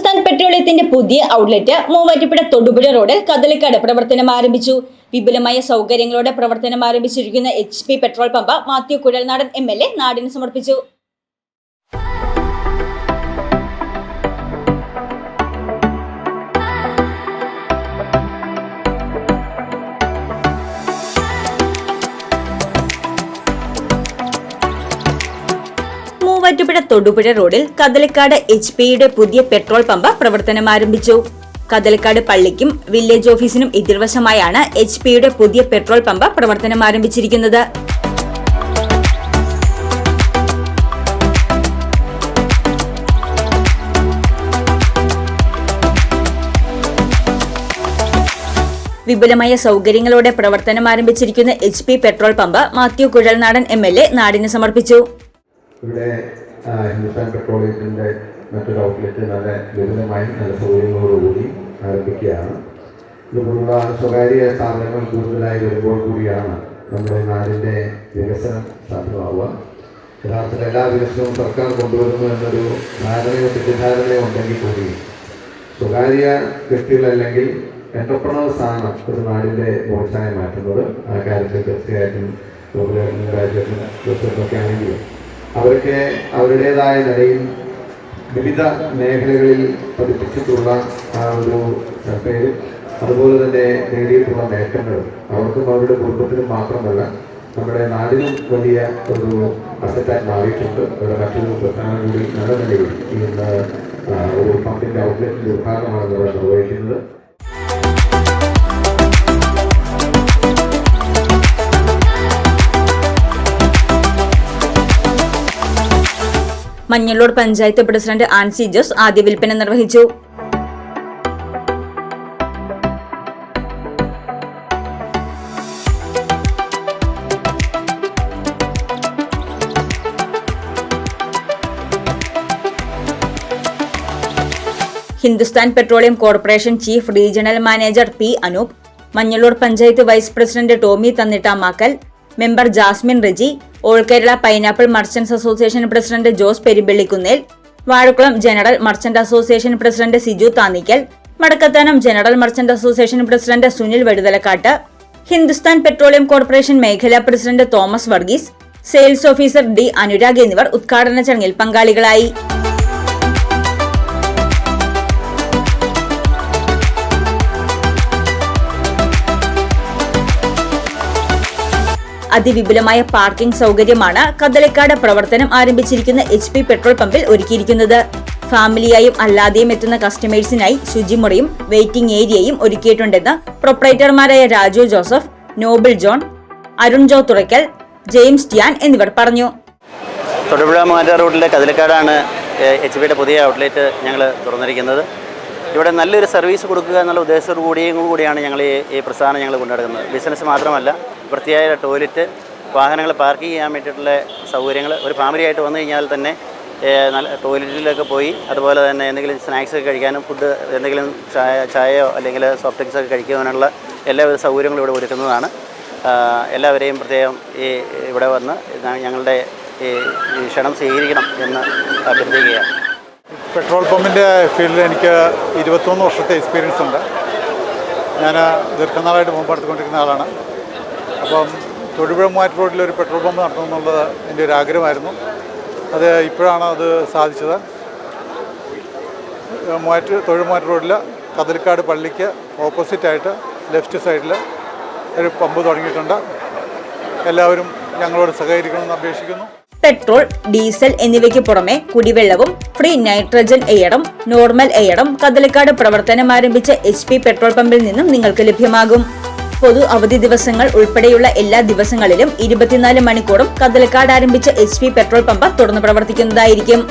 ഹിന്ദുസ്ഥാൻ പെട്രോളിയത്തിന്റെ പുതിയ ഔട്ട്ലെറ്റ് മൂവാറ്റുപുഴ തൊടുപുഴ റോഡിൽ കദളിക്കാട് പ്രവർത്തനം ആരംഭിച്ചു. വിപുലമായ സൗകര്യങ്ങളോടെ പ്രവർത്തനം ആരംഭിച്ചിരിക്കുന്ന H P petrol pump Mathew Kuzhalnadan M L A നാടിന് സമർപ്പിച്ചു. മൂവാറ്റുപുഴ തൊടുപുഴ റോഡിൽ കദലക്കാട് എച്ച് പിയുടെ പുതിയ പെട്രോൾ പമ്പ് പ്രവർത്തനം ആരംഭിച്ചു. കദലക്കാട് പള്ളിക്കും വില്ലേജ് ഓഫീസിനും എതിർവശമായാണ് എച്ച് പിയുടെ പുതിയ പെട്രോൾ പമ്പ് പ്രവർത്തനം ആരംഭിച്ചിരിക്കുന്നത്. വിപുലമായ സൗകര്യങ്ങളോടെ പ്രവർത്തനം ആരംഭിച്ചിരിക്കുന്ന H P petrol pump Mathew Kuzhalnadan M L A നാടിന് സമർപ്പിച്ചു. ഇവിടെ ഹിന്ദുസ്ഥാൻ പെട്രോളിയത്തിന്റെ മറ്റൊരു ഔട്ട്ലെറ്റ് നല്ല ലളിതമായും നല്ല സൗകര്യങ്ങളോടുകൂടി ആരംഭിക്കുകയാണ്. ഇതുപോലുള്ള സ്വകാര്യ സ്ഥാപനങ്ങൾ കൂടുതലായി വരുമ്പോൾ കൂടിയാണ് നമ്മുടെ നാടിന്റെ വികസനം സാധ്യമാവുക. യഥാർത്ഥത്തിൽ എല്ലാ വികസനവും സർക്കാർ കൊണ്ടുവരുന്നു എന്നൊരു ധാരണയോ തെറ്റിദ്ധാരണയോ ഉണ്ടെങ്കിൽ കൂടി സ്വകാര്യ വ്യക്തികൾ അല്ലെങ്കിൽ എന്റർപ്രണേഴ്സ് ആണ് ഒരു നാടിന്റെ മോശമായി മാറ്റുന്നത് ആ കാര്യത്തിൽ തീർച്ചയായിട്ടും ഗോകുലേട്ടനും ഒക്കെ ആണെങ്കിലും അവർക്ക് അവരുടേതായ നിലയിൽ വിവിധ മേഖലകളിൽ പതിപ്പിച്ചിട്ടുള്ള ആ ഒരു പേര്. അതുപോലെ തന്നെ നേടിയിട്ടുള്ള നേട്ടങ്ങളും അവർക്കും അവരുടെ കുടുംബത്തിനും മാത്രമല്ല നമ്മുടെ നാടിനും വലിയ ഒരു അസറ്റായി മാറിയിട്ടുണ്ട്. അവരുടെ മറ്റൊരു പ്രധാന കൂടി നല്ല നിലയിൽ ഇന്ന് ഒരു പമ്പിന്റെ ഔട്ട്ലെറ്റിന്റെ ഉദ്ഘാടനമാണ് ഇവിടെ നിർവഹിക്കുന്നത്. മഞ്ഞളൂർ പഞ്ചായത്ത് പ്രസിഡന്റ് ആൻസി ജോസ് ആദ്യ വിൽപ്പന നിർവഹിച്ചു. Hindustan petroleum corporation chief regional manager P Anoop Manjalloor panchayat vice president Tommy Thannittamakkal member Jasmine Reji all Kerala pineapple merchants association president Jose Perumpallikunnel Vazhakulam general merchant association president Siju Thannikkal Madakkathanam general merchant association president Sunil Veduthalakkattu Hindustan petroleum corporation മേഖലാ president Thomas Varghese sales officer D Anurag എന്നിവർ ഉദ്ഘാടന ചടങ്ങിൽ പങ്കാളികളായി. അതിവിപുലമായ parking സൗകര്യമാണ് കദലക്കാട് പ്രവർത്തനം ആരംഭിച്ചിരിക്കുന്ന H P petrol പമ്പിൽ ഒരുക്കിയിരിക്കുന്നത്. ഫാമിലിയായും അല്ലാതെയും എത്തുന്ന കസ്റ്റമേഴ്സിനായി ശുചിമുറിയും വെയിറ്റിംഗ് ഏരിയയും ഒരുക്കിയിട്ടുണ്ടെന്ന് പ്രൊപ്പറേറ്റർമാരായ രാജു ജോസഫ് നോബിൾ ജോൺ അരുൺ ജോ തുറയ്ക്കൽ ജെയിംസ് ടിയാൻ എന്നിവർ പറഞ്ഞു. തൊടുപുഴ മാറ്റ റോഡിലെ കതിലക്കാടാണ് എച്ച് പിയുടെ പുതിയ ഔട്ട്ലെറ്റ് ഞങ്ങൾ തുറന്നിരിക്കുന്നത്. ഇവിടെ നല്ലൊരു സർവീസ് കൊടുക്കുക എന്നുള്ള ഉദ്ദേശത്തോടു കൂടിയും കൂടിയാണ് ഞങ്ങൾ ഈ പ്രസ്ഥാനം ഞങ്ങൾ കൊണ്ടുനടക്കുന്നത്. ബിസിനസ് മാത്രമല്ല വൃത്തിയായ ടോയ്ലറ്റ് വാഹനങ്ങൾ പാർക്ക് ചെയ്യാൻ വേണ്ടിയിട്ടുള്ള സൗകര്യങ്ങൾ ഒരു ഫാമിലി ആയിട്ട് വന്നു കഴിഞ്ഞാൽ തന്നെ നല്ല ടോയ്ലറ്റിലൊക്കെ പോയി അതുപോലെ തന്നെ എന്തെങ്കിലും സ്നാക്സ് ഒക്കെ കഴിക്കാനും ഫുഡ് എന്തെങ്കിലും ചായ ചായയോ അല്ലെങ്കിൽ സോഫ്റ്റ് ഡ്രിങ്ക്സ് ഒക്കെ കഴിക്കുവാനുള്ള എല്ലാവിധ സൗകര്യങ്ങളും ഇവിടെ ഒരുക്കുന്നതാണ്. എല്ലാവരെയും പ്രത്യേകം ഈ ഇവിടെ വന്ന് ഞങ്ങളുടെ ഈ ക്ഷണം സ്വീകരിക്കണം എന്ന് അഭ്യർത്ഥിക്കുകയാണ്. പെട്രോൾ പമ്പിന്റെ ഫീൽഡിൽ എനിക്ക് ഇരുപത്തൊന്ന് വർഷത്തെ എക്സ്പീരിയൻസ് ഉണ്ട്. ഞാൻ ദീർഘനാളായിട്ട് മുമ്പ് എടുത്തുകൊണ്ടിരിക്കുന്ന ആളാണ്. അപ്പം തൊടുപുഴ മൂവാറ്റ് റോഡിൽ ഒരു പെട്രോൾ പമ്പ് നടത്തണം എന്നുള്ളത് എന്റെ ഒരു ആഗ്രഹമായിരുന്നു. അത് ഇപ്പോഴാണ് അത് സാധിച്ചത്. മൂവാറ്റ് തൊഴിൽ മൂവാറ്റ് റോഡിൽ കതിൽക്കാട് പള്ളിക്ക് ഓപ്പോസിറ്റായിട്ട് ലെഫ്റ്റ് സൈഡിൽ ഒരു പമ്പ് തുടങ്ങിയിട്ടുണ്ട്. എല്ലാവരും ഞങ്ങളോട് സഹകരിക്കണമെന്ന് അപേക്ഷിക്കുന്നു. പെട്രോൾ ഡീസൽ എന്നിവയ്ക്ക് പുറമെ കുടിവെള്ളവും ഫ്രീ നൈട്രജൻ എയറും നോർമൽ എയറും കതലക്കാട് പ്രവർത്തനം ആരംഭിച്ച എച്ച് പെട്രോൾ പമ്പിൽ നിന്നും നിങ്ങൾക്ക് ലഭ്യമാകും. പൊതു അവധി ദിവസങ്ങൾ ഉൾപ്പെടെയുള്ള എല്ലാ ദിവസങ്ങളിലും ഇരുപത്തിനാല് മണിക്കൂറും കദളിക്കാട് ആരംഭിച്ച എച്ച് പെട്രോൾ പമ്പ് തുറന്നു പ്രവർത്തിക്കുന്നതായിരിക്കും.